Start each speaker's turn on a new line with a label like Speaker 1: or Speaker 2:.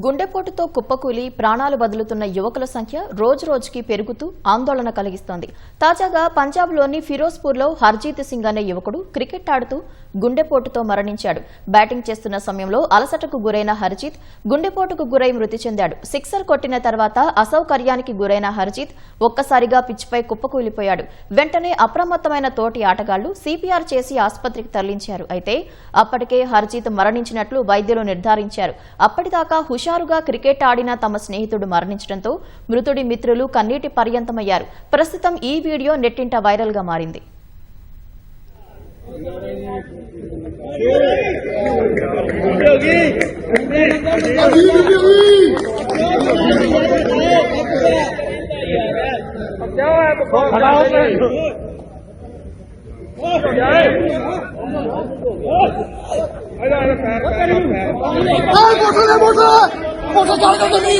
Speaker 1: గుండెపోటుతో కుప్పకూలి ప్రాణాలు బదులుతున్న యువకుల సంఖ్య రోజు రోజుకి పెరుగుతూ ఆందోళన కలిగిస్తోంది. తాజాగా పంజాబ్లోని ఫిరోజ్పూర్లో హర్జీత్ సింగ్ అనే యువకుడు క్రికెట్ ఆడుతూ గుండెపోటుతో మరణించాడు. బ్యాటింగ్ చేస్తున్న సమయంలో అలసటకు గురైన హర్జీత్ గుండెపోటుకు గురై మృతి చెందాడు. సిక్సర్ కొట్టిన తర్వాత అసౌకర్యానికి గురైన హర్జీత్ ఒక్కసారిగా పిచ్చిపై కుప్పకూలిపోయాడు. వెంటనే అప్రమత్తమైన తోటి ఆటగాళ్ళు సిపిఆర్ చేసి ఆసుపత్రికి తరలించారు. అయితే అప్పటికే హర్జీత్ మరణించినట్లు వైద్యులు నిర్ధారించారు. అప్పటిదాకా హుషారుగా క్రికెట్ ఆడిన తమ స్నేహితుడు మరణించడంతో మృతుడి మిత్రులు కన్నీటి పర్యంతమయ్యారు. ప్రస్తుతం ఈ వీడియో నెట్టింట వైరల్గా మారింది
Speaker 2: खड़ा বসো
Speaker 3: না বসো বসো চালটা তুমি